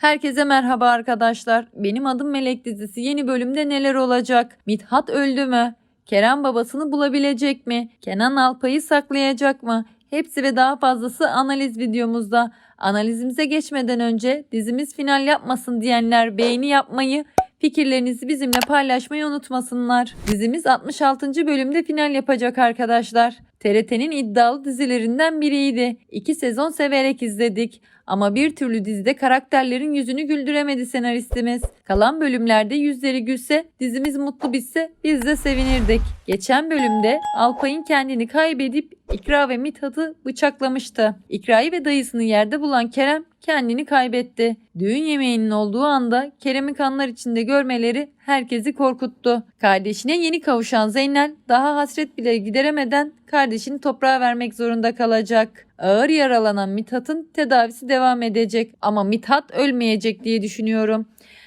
Herkese merhaba arkadaşlar. Benim adım Melek dizisi yeni bölümde neler olacak? Mithat öldü mü? Kerem babasını bulabilecek mi? Kenan Alpay'ı saklayacak mı? Hepsi ve daha fazlası analiz videomuzda. Analizimize geçmeden önce dizimiz final yapmasın diyenler beğeni yapmayı, fikirlerinizi bizimle paylaşmayı unutmasınlar. Dizimiz 66. bölümde final yapacak arkadaşlar. TRT'nin iddialı dizilerinden biriydi. İki sezon severek izledik. Ama bir türlü dizide karakterlerin yüzünü güldüremedi senaristimiz. Kalan bölümlerde yüzleri gülse, dizimiz mutlu bitse biz de sevinirdik. Geçen bölümde Alpay'ın kendini kaybedip İkra ve Mithat'ı bıçaklamıştı. İkra'yı ve dayısını yerde bulan Kerem kendini kaybetti. Düğün yemeğinin olduğu anda Kerem'i kanlar içinde görmeleri herkesi korkuttu. Kardeşine yeni kavuşan Zeynel daha hasret bile gideremeden kardeşini toprağa vermek zorunda kalacak. Ağır yaralanan Mithat'ın tedavisi devam edecek ama Mithat ölmeyecek diye düşünüyorum.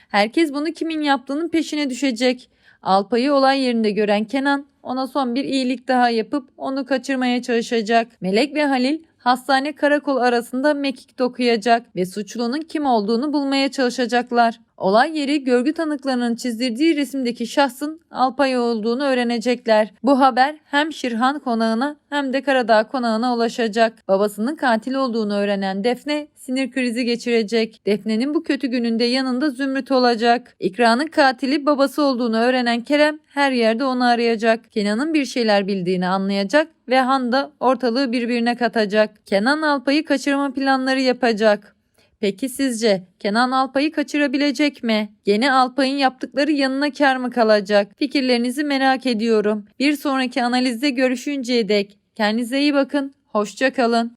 Herkes bunu kimin yaptığının peşine düşecek. Alpay'ı olay yerinde gören Kenan ona son bir iyilik daha yapıp onu kaçırmaya çalışacak. Melek ve Halil hastane karakol arasında mekik dokuyacak ve suçlunun kim olduğunu bulmaya çalışacaklar. Olay yeri görgü tanıklarının çizdirdiği resimdeki şahsın Alpay olduğunu öğrenecekler. Bu haber hem Şirhan konağına hem de Karadağ konağına ulaşacak. Babasının katil olduğunu öğrenen Defne sinir krizi geçirecek. Defne'nin bu kötü gününde yanında Zümrüt olacak. İkra'nın katili babası olduğunu öğrenen Kerem her yerde onu arayacak. Kenan'ın bir şeyler bildiğini anlayacak ve Han da ortalığı birbirine katacak. Kenan Alpay'ı kaçırma planları yapacak. Peki sizce Kenan Alpay'ı kaçırabilecek mi? Gene Alpay'ın yaptıkları yanına kar mı kalacak? Fikirlerinizi merak ediyorum. Bir sonraki analizde görüşünceye dek kendinize iyi bakın. Hoşça kalın.